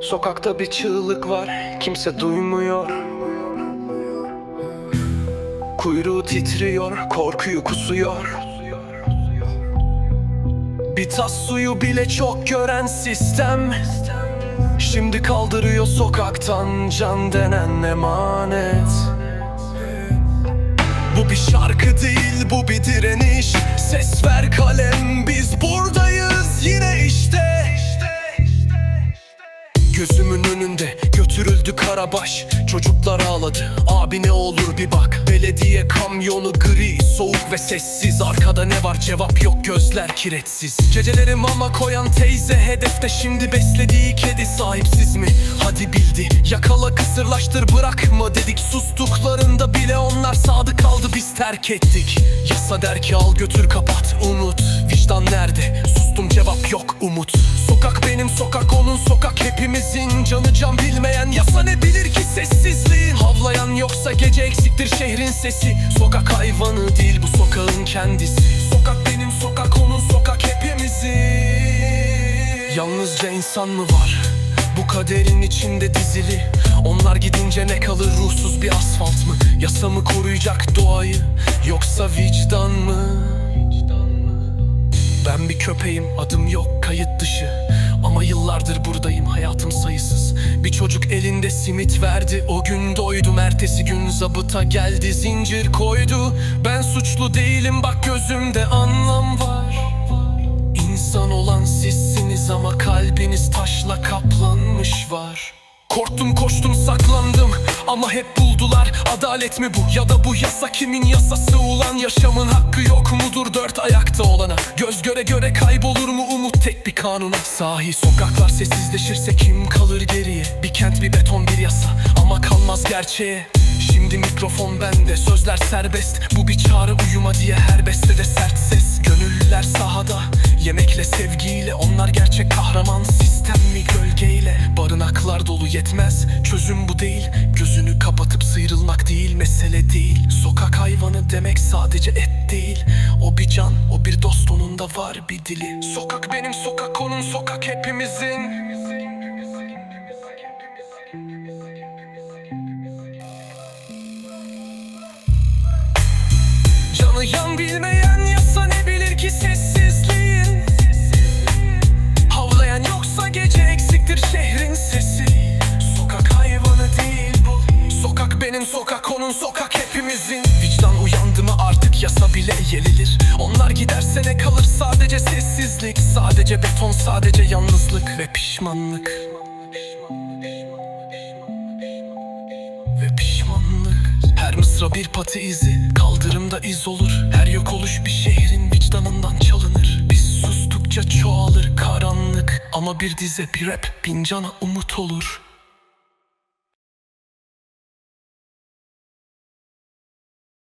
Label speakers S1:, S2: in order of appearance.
S1: Sokakta bir çığlık var kimse duymuyor. Kuyruğu titriyor korkuyu kusuyor. Bir tas suyu bile çok gören sistem. Şimdi kaldırıyor sokaktan can denen emanet. Bu bir şarkı değil bu bir direniş. Ses ver Karabaş Çocuklar ağladı. Abi ne olur bir bak. Belediye kamyonu gri soğuk ve sessiz. Arkada ne var? Cevap yok. Gözler kiretsiz. Ceceleri mama koyan teyze hedefte şimdi beslediği kedi sahipsiz mi? Hadi bildi. Yakala kısırlaştır bırakma dedik. Sustuklarında bile onlar sadık kaldı. Biz terk ettik. Yasa der ki al götür kapat. Unut Vicdan nerede? Sustum cevap yok. Umut. Sokak benim sokak onun sokak hepimizin Canı can bilmeyen yasa ne bilir ki sessizliğin? Havlayan yoksa gece eksiktir şehrin sesi. Sokak hayvanı değil bu sokağın kendisi. Sokak benim sokak onun sokak hepimizin. Yalnızca insan mı var? Bu kaderin içinde dizili. Onlar gidince ne kalır? Ruhsuz bir asfalt mı? Yasa mı koruyacak doğayı? Yoksa vicdan mı? Ben bir köpeğim adım yok kayıt dışı yıllardır buradayım hayatım sayısız. Bir çocuk elinde simit verdi o gün doydum Ertesi gün zabıta geldi zincir koydu. Ben suçlu değilim bak gözümde anlam var. İnsan olan sizsiniz ama kalbiniz taşla kaplanmış var. Korktum koştum saklandım ama hep buldular Adalet mi bu? Ya da bu yasa kimin yasası ulan? Yaşamın hakkı yok mudur dört ayakta olana? Göz göre göre kaybolur mu umut tek bir kanuna? Sahi sokaklar sessizleşirse kim kalır geriye? Bir kent bir beton bir yasa ama kalmaz gerçeğe. Şimdi mikrofon bende sözler serbest. Bu bir çağrı uyuma diye her bestede sert ses. Gönüllüler sahada Yemekle sevgiyle onlar gerçek kahraman Sistem mi gölgeyle? Barınaklar dolu yetmez Çözüm bu değil. Gözünü kapatıp sıyrılmak değil Mesele değil. Sokak hayvanı demek sadece et değil. O bir can o bir dost onun da var bir dili. Sokak benim sokak onun sokak hepimizin. Canı yan bilmeyen sokak onun sokak hepimizin. Vicdan uyandı mı artık yasa bile yelilir Onlar giderse ne kalır? Sadece sessizlik. Sadece beton sadece yalnızlık ve pişmanlık. Ve pişmanlık. Her mısra bir patı izi. Kaldırımda iz olur. Her yok oluş bir şehrin vicdanından çalınır. Biz sustukça çoğalır karanlık. Ama bir dize bir rap bin cana umut olur